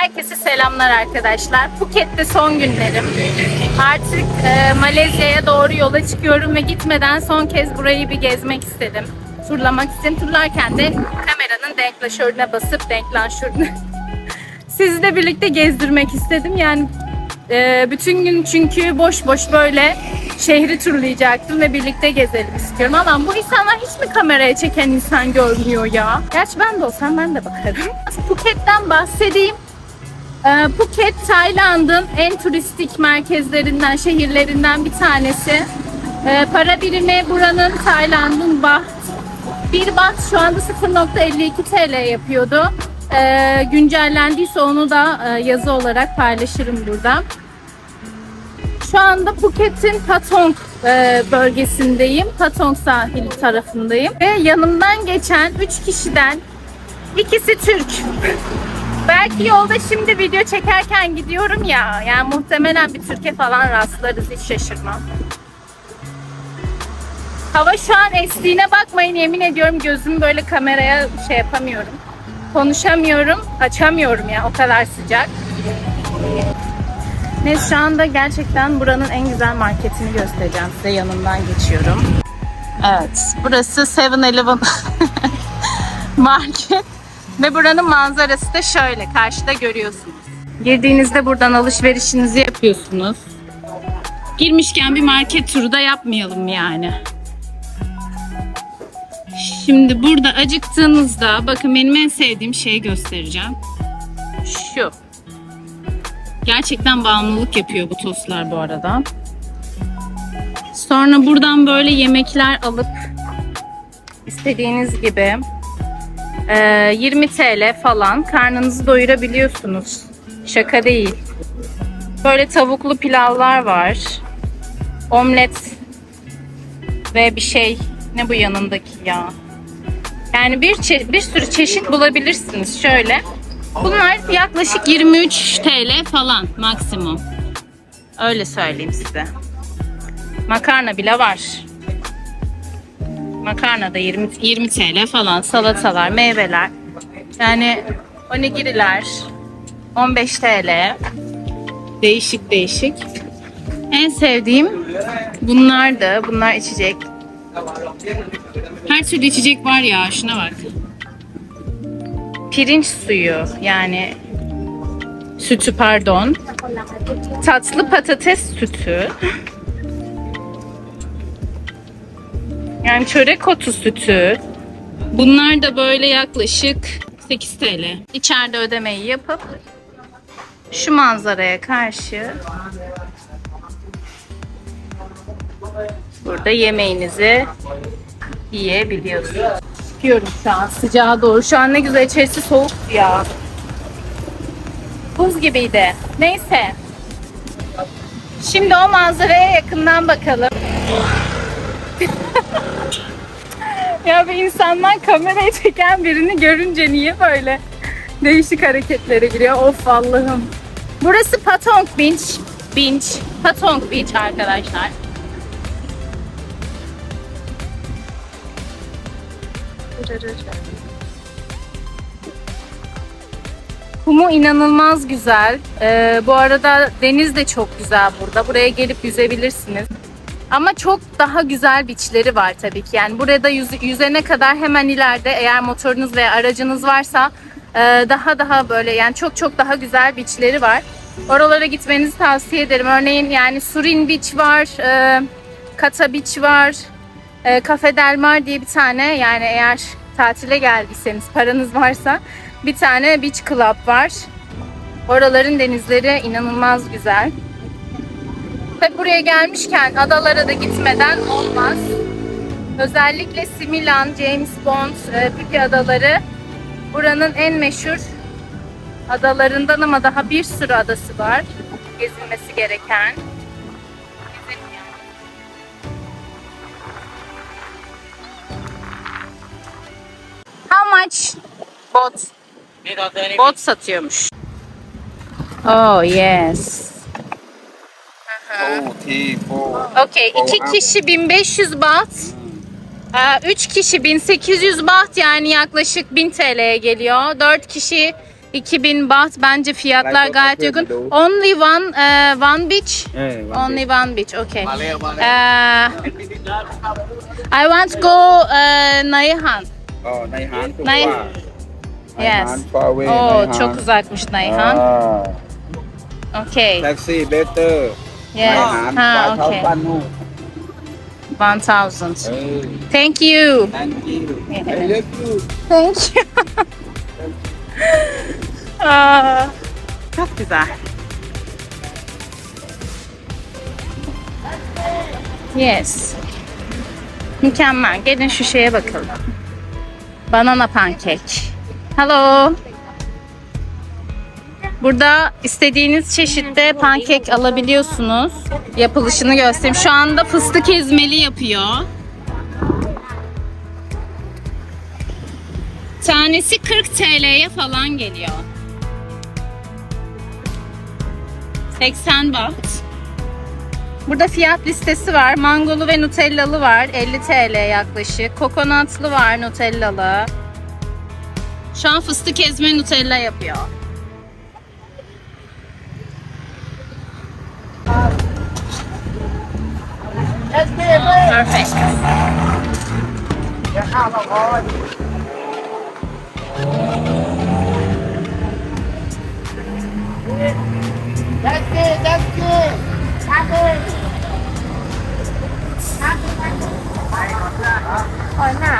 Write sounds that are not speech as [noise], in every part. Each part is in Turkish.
Herkese selamlar arkadaşlar. Phuket'te son günlerim. Artık e, Malezya'ya doğru yola çıkıyorum ve gitmeden son kez burayı bir gezmek istedim. Turlamak istedim. Turlarken de kameranın denklaşörüne basıp denklaşörüne [laughs] sizi de birlikte gezdirmek istedim. Yani e, bütün gün çünkü boş boş böyle şehri turlayacaktım ve birlikte gezelim istiyorum. Ama bu insanlar hiç mi kameraya çeken insan görmüyor ya? Gerçi ben de olsam ben de bakarım. Phuket'ten bahsedeyim. Ee, Phuket, Tayland'ın en turistik merkezlerinden, şehirlerinden bir tanesi. Ee, para birimi buranın Tayland'ın baht. Bir baht şu anda 0.52 TL yapıyordu. Ee, güncellendiyse onu da e, yazı olarak paylaşırım burada. Şu anda Phuket'in Patong e, bölgesindeyim. Patong sahili tarafındayım. Ve yanımdan geçen 3 kişiden ikisi Türk. Belki yolda şimdi video çekerken gidiyorum ya. Yani muhtemelen bir Türkiye falan rastlarız hiç şaşırmam. Hava şu an estiğine bakmayın yemin ediyorum gözümü böyle kameraya şey yapamıyorum. Konuşamıyorum, açamıyorum ya o kadar sıcak. Neyse şu anda gerçekten buranın en güzel marketini göstereceğim size yanından geçiyorum. Evet burası 7-Eleven [laughs] market. Ve buranın manzarası da şöyle. Karşıda görüyorsunuz. Girdiğinizde buradan alışverişinizi yapıyorsunuz. Girmişken bir market turu da yapmayalım yani. Şimdi burada acıktığınızda bakın benim en sevdiğim şeyi göstereceğim. Şu. Gerçekten bağımlılık yapıyor bu tostlar bu arada. Sonra buradan böyle yemekler alıp istediğiniz gibi ee, 20 TL falan karnınızı doyurabiliyorsunuz. Şaka değil. Böyle tavuklu pilavlar var. Omlet ve bir şey. Ne bu yanındaki ya? Yani bir bir sürü çeşit bulabilirsiniz şöyle. Bunlar yaklaşık 23 TL falan maksimum. Öyle söyleyeyim size. Makarna bile var. Makarna da 20, 20 TL falan. Salatalar, meyveler. Yani onigiriler 15 TL. Değişik değişik. En sevdiğim bunlar da. Bunlar içecek. Her türlü içecek var ya. Şuna bak. Pirinç suyu yani sütü pardon. Tatlı patates sütü. Yani çörek otu sütü. Bunlar da böyle yaklaşık 8 TL. İçeride ödemeyi yapıp şu manzaraya karşı burada yemeğinizi yiyebiliyorsunuz. Çıkıyorum şu an sıcağa doğru. Şu an ne güzel içerisi soğuk ya. Buz gibiydi. Neyse. Şimdi o manzaraya yakından bakalım. [laughs] Ya bu insanlar kamerayı çeken birini görünce niye böyle değişik hareketlere giriyor? Of Allah'ım. Burası Patong Beach. Beach. Patong Beach arkadaşlar. Kumu inanılmaz güzel. Ee, bu arada deniz de çok güzel burada. Buraya gelip yüzebilirsiniz. Ama çok daha güzel beachleri var tabii ki. Yani burada yüz, yüzene kadar hemen ileride eğer motorunuz veya aracınız varsa e, daha daha böyle yani çok çok daha güzel beachleri var. Oralara gitmenizi tavsiye ederim. Örneğin yani Surin Beach var, e, Kata Beach var, e, Cafe Del Mar diye bir tane yani eğer tatile geldiyseniz paranız varsa bir tane beach club var. Oraların denizleri inanılmaz güzel. Tabi buraya gelmişken adalara da gitmeden olmaz. Özellikle Similan, James Bond, e, Phuket adaları buranın en meşhur adalarından ama daha bir sürü adası var. Gezilmesi gereken. How much? Bot. Bot satıyormuş. Oh yes. Four, three. Okey. 2 kişi 1500 baht. Hmm. Ee, 3 kişi 1800 baht yani yaklaşık 1000 TL'ye geliyor. 4 kişi 2000 baht bence fiyatlar gayet uygun. Only one eh, one beach. Evet, one Only one beach. Okay. Eh, ee, [laughs] I want to go eh, Nayhan. Oh, Nayhan. Nay- Yes. Nayhan, far oh, Nayhan. çok uzakmış Nayhan. Ah, Okay. Taxi better. Yes. Ah, ah okay. 1,000 no. Thank you. thank you. Thank you. Aa, çok güzel. Yes. Mükemmel. Gelin şu şeye bakalım. Banana pankek. Hello. Burada istediğiniz çeşitte pankek alabiliyorsunuz. Yapılışını göstereyim. Şu anda fıstık ezmeli yapıyor. Tanesi 40 TL'ye falan geliyor. 80 baht. Burada fiyat listesi var. Mangolu ve nutellalı var. 50 TL yaklaşık. Kokonatlı var nutellalı. Şu an fıstık ezme nutella yapıyor. Perfect.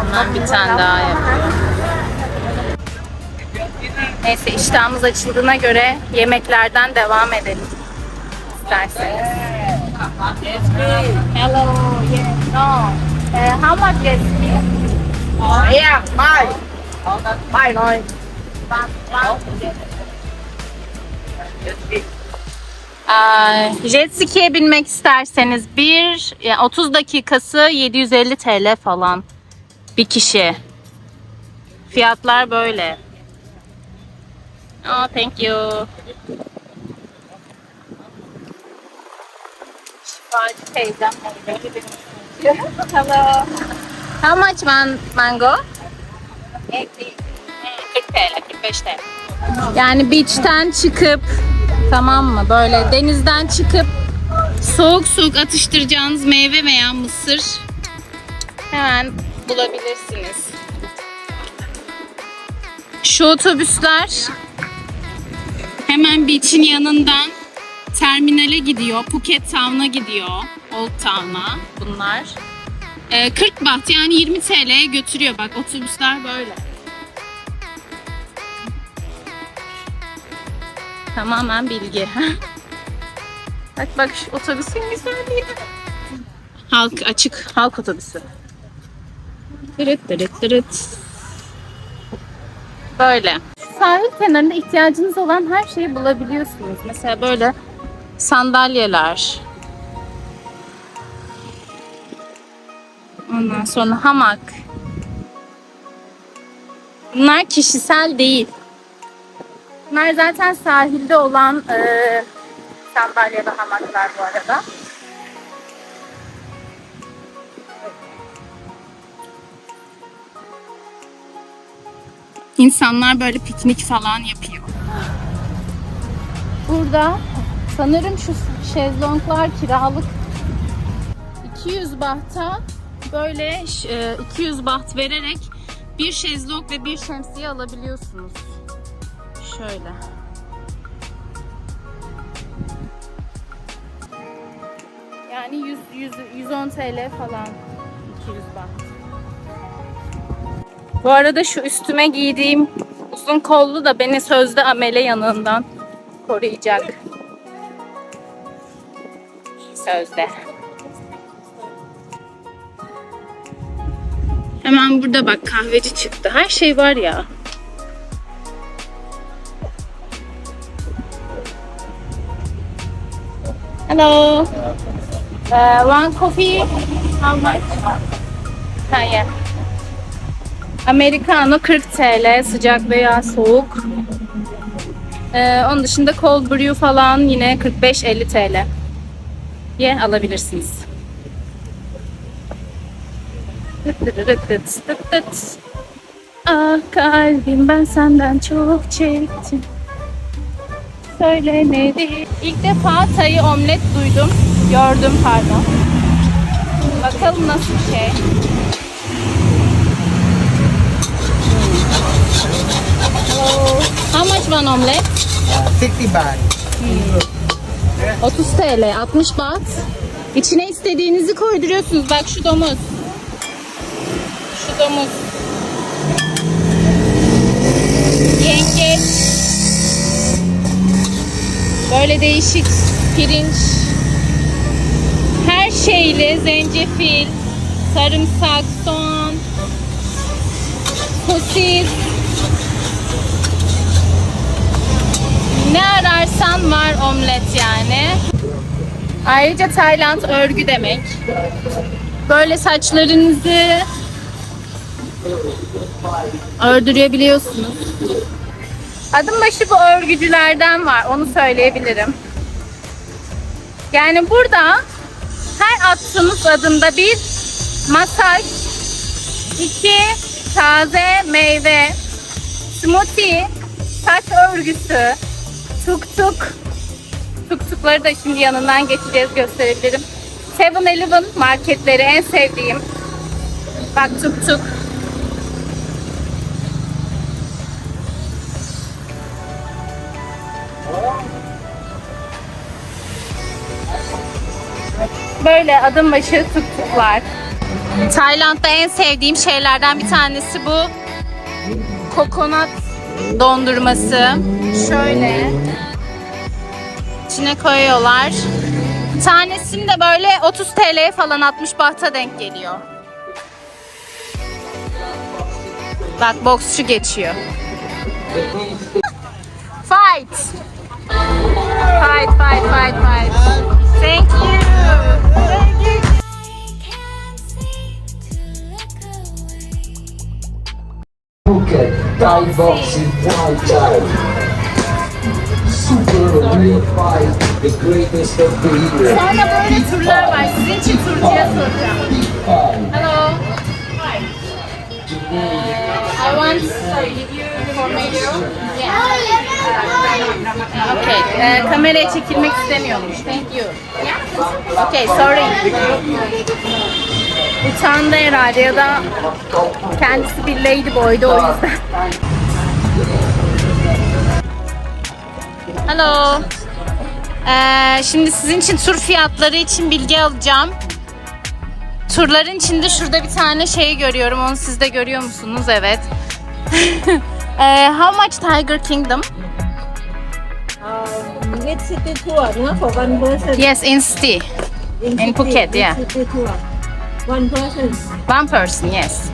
Ondan bir tane daha yapıyor. Neyse iştahımız açıldığına göre yemeklerden devam edelim. İsterseniz. Hello, yes, no. Uh, how much is Yeah, bye. Bye thôi. Aa, Jet ski'ye binmek isterseniz bir yani 30 dakikası 750 TL falan bir kişi. Fiyatlar böyle. Oh, thank you. Şifacı teyzem. Hello. How much man mango? 40 TL, 45 TL. Yani beach'ten çıkıp tamam mı böyle denizden çıkıp soğuk soğuk atıştıracağınız meyve veya mısır hemen bulabilirsiniz. Şu otobüsler hemen beach'in yanından terminale gidiyor. Phuket Town'a gidiyor. Old Town'a bunlar. Ee, 40 baht yani 20 TL'ye götürüyor. Bak otobüsler böyle. Tamamen bilgi. [laughs] bak bak şu otobüsün güzelliği. Halk açık halk otobüsü. Dırıt dırıt dırıt. Böyle. Sahil kenarında ihtiyacınız olan her şeyi bulabiliyorsunuz. Mesela böyle sandalyeler. Ondan sonra hamak. Bunlar kişisel değil. Bunlar zaten sahilde olan e, sandalye ve hamaklar bu arada. İnsanlar böyle piknik falan yapıyor. Burada sanırım şu şezlonglar kiralık 200 bahta böyle e, 200 baht vererek bir şezlong ve bir şemsiye alabiliyorsunuz. Şöyle. Yani 100, 100, 110 TL falan. 200 baht. Bu arada şu üstüme giydiğim uzun kollu da beni sözde amele yanığından koruyacak. Sözde. Hemen burada bak kahveci çıktı. Her şey var ya. Hello. Uh, one coffee. How much? Ha, yeah. Americano 40 TL sıcak veya soğuk. Ee, onun dışında cold brew falan yine 45-50 TL. Ye alabilirsiniz. Ah kalbim ben senden çok çektim. Söylemedi. İlk defa tayı omlet duydum. Gördüm pardon. Bakalım nasıl bir şey. Hello. How much one omelet? 60 baht. 30 TL, 60 baht. İçine istediğinizi koyduruyorsunuz. Bak şu domuz. Şu domuz. Yengeç. Böyle değişik pirinç. Her şeyli zencefil, sarımsak, soğan, sosis. Ne ararsan var omlet yani. Ayrıca Tayland örgü demek. Böyle saçlarınızı ördürebiliyorsunuz. Adım başı bu örgücülerden var. Onu söyleyebilirim. Yani burada her attığınız adımda bir masaj, iki taze meyve, smoothie, saç örgüsü, tuk tuk, tuk tukları da şimdi yanından geçeceğiz gösterebilirim. 7-Eleven marketleri en sevdiğim. Bak tuk tuk. Böyle adım başı tuk tuklar. Tayland'da en sevdiğim şeylerden bir tanesi bu. Kokonat dondurması. Şöyle. İçine koyuyorlar. Tanesini de böyle 30 TL'ye falan 60 bahta denk geliyor. Bak boksçu geçiyor. Fight. Fight, fight, fight, fight. Thank you. Thank you. Phuket Thai boxing Muay Thai. Super real fight, the greatest of the year. Sonra böyle turlar var. Sizin için turcuya soracağım. Hello. I want information. Yeah. Okay. Ee, kameraya çekilmek istemiyormuş. Thank you. Okay, sorry. Utandı herhalde ya da kendisi bir ladyboy'du o yüzden. Hello. Ee, şimdi sizin için tur fiyatları için bilgi alacağım. Turların içinde şurada bir tane şey görüyorum. Onu siz de görüyor musunuz? Evet. [laughs] Ee, how much Tiger Kingdom? With city tour, no, for one person. Yes, in city. In city, Phuket, yeah. City tour. One person. One person, yes.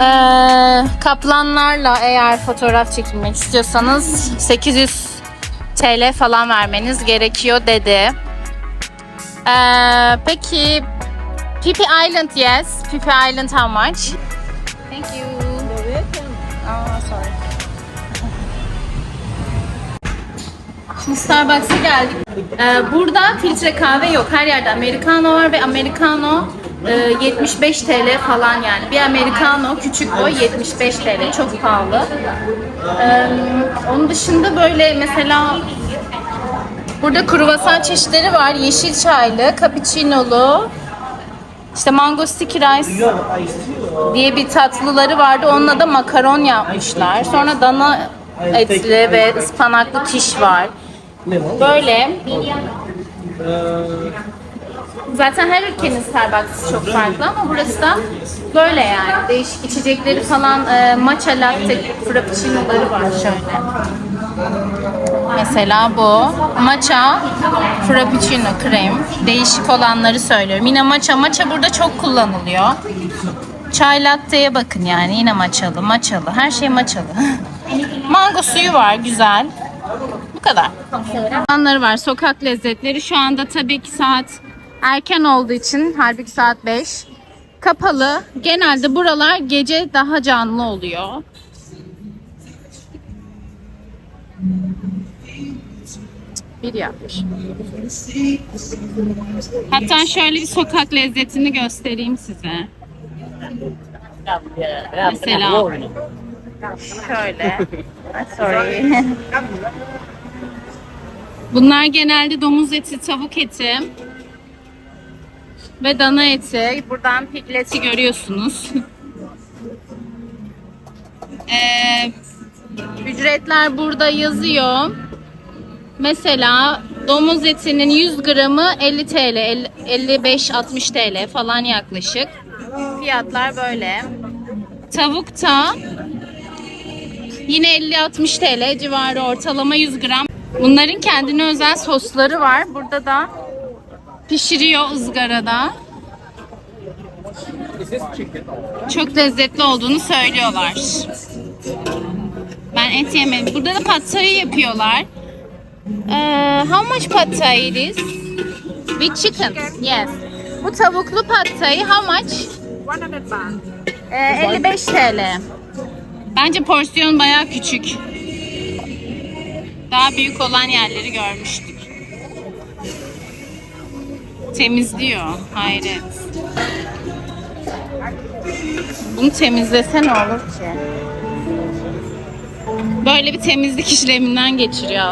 Ee, kaplanlarla eğer fotoğraf çekilmek istiyorsanız 800 TL falan vermeniz gerekiyor dedi. Ee, peki Phi Island yes. Phi Island how much? Thank you. Şimdi Starbucks'a geldik. Ee, burada filtre kahve yok. Her yerde Americano var ve Americano e, 75 TL falan yani. Bir Americano küçük boy 75 TL. Çok pahalı. Ee, onun dışında böyle mesela burada kruvasan çeşitleri var. Yeşil çaylı, cappuccino'lu, işte mango sticky rice diye bir tatlıları vardı. Onunla da makaron yapmışlar. Sonra dana etli ve ıspanaklı kiş var. Böyle. Zaten her ülkenin Starbucks çok farklı ama burası da böyle yani. Değişik içecekleri falan e, matcha latte frappuccino'ları var şöyle. Mesela bu matcha frappuccino krem. Değişik olanları söylüyorum. Yine matcha. Matcha burada çok kullanılıyor. Çay latte'ye bakın yani yine matchalı, matchalı. Her şey matchalı. [laughs] Mango suyu var güzel. Kadar. Anları var. Sokak lezzetleri. Şu anda tabii ki saat erken olduğu için halbuki saat 5. Kapalı. Genelde buralar gece daha canlı oluyor. Bir yapmış. Hatta şöyle bir sokak lezzetini göstereyim size. Mesela şöyle. Sorry. [laughs] Bunlar genelde domuz eti, tavuk eti ve dana eti. Buradan pigleti görüyorsunuz. [laughs] Ee, ücretler burada yazıyor. Mesela domuz etinin 100 gramı 50 TL, 55-60 TL falan yaklaşık. Fiyatlar böyle. Tavuk da yine 50-60 TL civarı ortalama 100 gram. Bunların kendine özel sosları var. Burada da pişiriyor ızgarada. Çok lezzetli olduğunu söylüyorlar. Ben et yemedim. Burada da thai yapıyorlar. Ee, how much pad thai it is? With chicken. Yes. Bu tavuklu thai how much? 100 baht. Ee, 55 TL. Bence porsiyon bayağı küçük. Daha büyük olan yerleri görmüştük. Temizliyor. Hayret. Bunu temizlese ne olur ki? Böyle bir temizlik işleminden geçiriyor.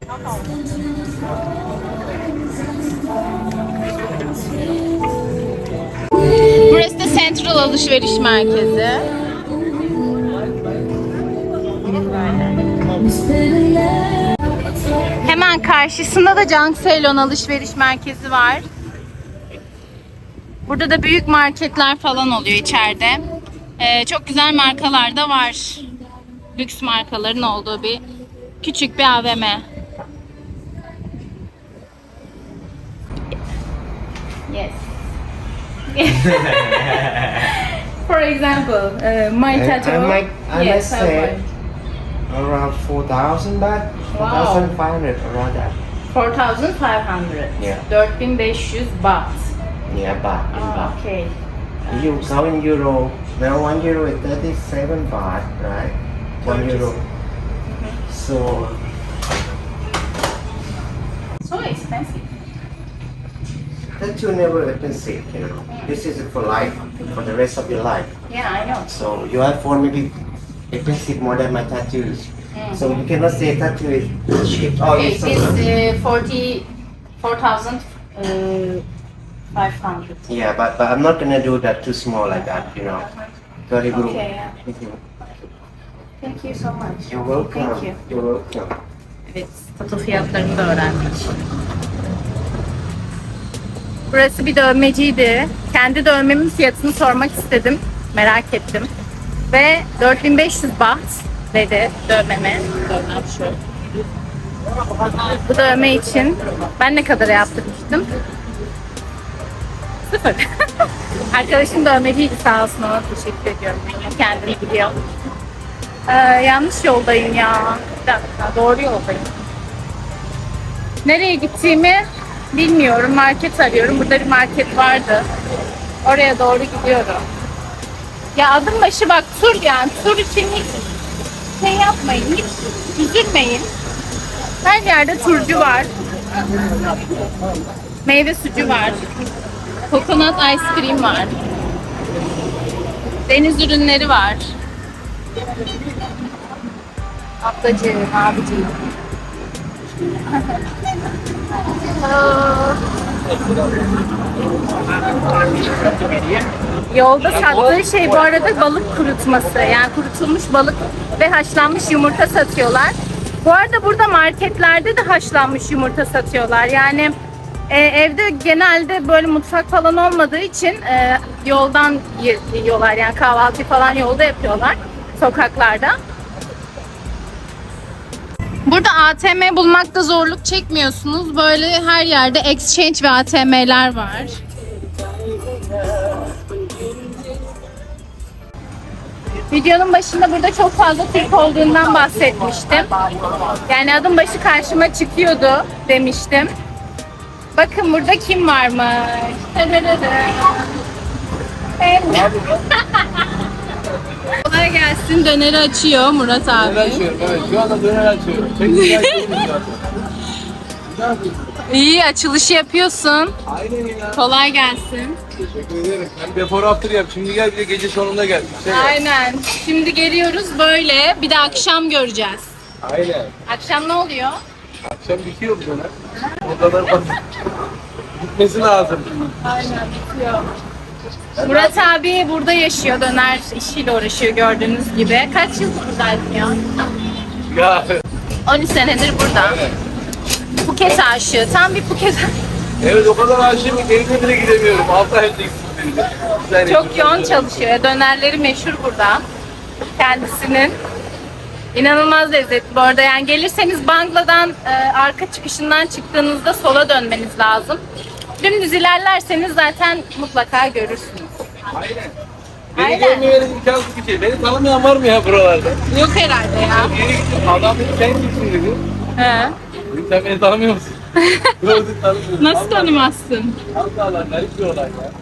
Burası da Central Alışveriş Merkezi. Hemen karşısında da Junk Ceylon Alışveriş Merkezi var. Burada da büyük marketler falan oluyor içeride. Ee, çok güzel markalar da var. Lüks markaların olduğu bir küçük bir AVM. Yes. [laughs] For example, uh, my I- I tattoo. might- I might yes, I say- want. Around 4,000 baht? 4,500 around that. 4500. Yeah. 4500 baht. Yeah, baht. In Oh, baht. okay. You count in euro. Well, one euro is 37 baht, right? One euro. Mm-hmm. So, So expensive. that you never expensive, you know. This is for life, for the rest of your life. Yeah, I know. So you have for maybe expensive more than my tattoos. So you cannot say tattoo is cheap. Oh, Okay, this uh, 40, 4,000, uh, 500. Yeah, but, but I'm not gonna do that too small like that, you know. Very good. Okay, yeah. Thank you so much. You're welcome. Thank you. You're welcome. Evet, tatu fiyatlarını da öğrendik. Burası bir dövmeciydi. Kendi dövmemin fiyatını sormak istedim. Merak ettim. Ve 4500 baht dedi dövmeme. Dövmem şu. Bu dövme için ben ne kadar yaptırmıştım? Sıfır. [laughs] Arkadaşım dövmeciydi sağ olsun ona teşekkür ediyorum. Kendini biliyor. Ee, yanlış yoldayım ya. Bir dakika, doğru yoldayım. Nereye gittiğimi bilmiyorum. Market arıyorum. Burada bir market vardı. Oraya doğru gidiyorum. Ya adım başı bak tur yani. Tur için hiç şey yapmayın. Hiç üzülmeyin. Her yerde turcu var. Meyve sucu var. Coconut ice cream var. Deniz ürünleri var. Ablacığım, abicim. [laughs] Yolda sattığı şey bu arada balık kurutması. Yani kurutulmuş balık ve haşlanmış yumurta satıyorlar. Bu arada burada marketlerde de haşlanmış yumurta satıyorlar. Yani e, evde genelde böyle mutfak falan olmadığı için e, yoldan yiyorlar. Yani kahvaltı falan yolda yapıyorlar sokaklarda. Burada ATM bulmakta zorluk çekmiyorsunuz. Böyle her yerde exchange ve ATM'ler var. Videonun başında burada çok fazla Türk olduğundan bahsetmiştim. Yani adım başı karşıma çıkıyordu demiştim. Bakın burada kim varmış. [laughs] Kolay gelsin. Döneri açıyor Murat abi. Açıyorum evet şu anda döner açıyorum. İyi açılışı yapıyorsun. Aynen ya. Kolay gelsin. Teşekkür ederim. Ben before after yap. Şimdi gel bir de gece sonunda gel. Şey yap. Aynen. Şimdi geliyoruz böyle. Bir de akşam göreceğiz. Aynen. Akşam ne oluyor? Akşam bitiyor bu dönem. O kadar basit. Gitmesi lazım. Aynen bitiyor. Murat abi burada yaşıyor. Döner işiyle uğraşıyor gördüğünüz gibi. Kaç yıl buradaydın ya? Ya 13 senedir burada. Phuket aşığı. Tam bir Phuket evet o kadar aşığım ki denize bile gidemiyorum. 6 ay önce gittim Çok yoğun çalışıyor. Dönerleri meşhur burada. Kendisinin. İnanılmaz lezzetli bu arada. Yani gelirseniz Bangla'dan e, arka çıkışından çıktığınızda sola dönmeniz lazım. Dümdüz ilerlerseniz zaten mutlaka görürsünüz. Aynen. Beni Aynen. görmeyeniz imkansız bir şey. Beni tanımayan var mı ya buralarda? Yok herhalde ya. Yeni gittim. Adam dedi sen kimsin dedi. He. Dedim, Sen beni tanımıyor musun? Nasıl tanımazsın?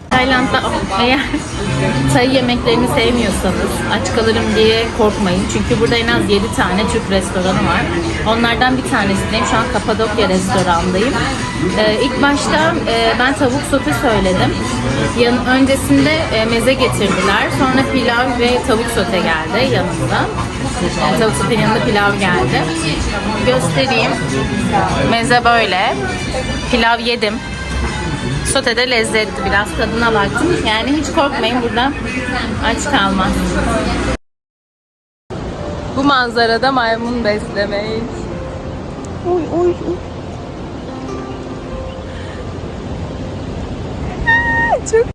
Tayland'da eğer Tay yemeklerini sevmiyorsanız aç kalırım diye korkmayın. Çünkü burada en az 7 tane Türk restoranı var. Onlardan bir tanesindeyim. Şu an Kapadokya restorandayım. Ee, ilk başta e, ben tavuk sote söyledim. Yan, öncesinde e, meze getirdiler. Sonra pilav ve tavuk sote geldi yanında. Yani tavuk sotenin yanında pilav geldi. Göstereyim. Meze böyle. Pilav yedim. Sote de lezzetli biraz tadına baktım. Yani hiç korkmayın burada aç kalmaz. Bu manzarada maymun beslemek. Oy oy oy. Çok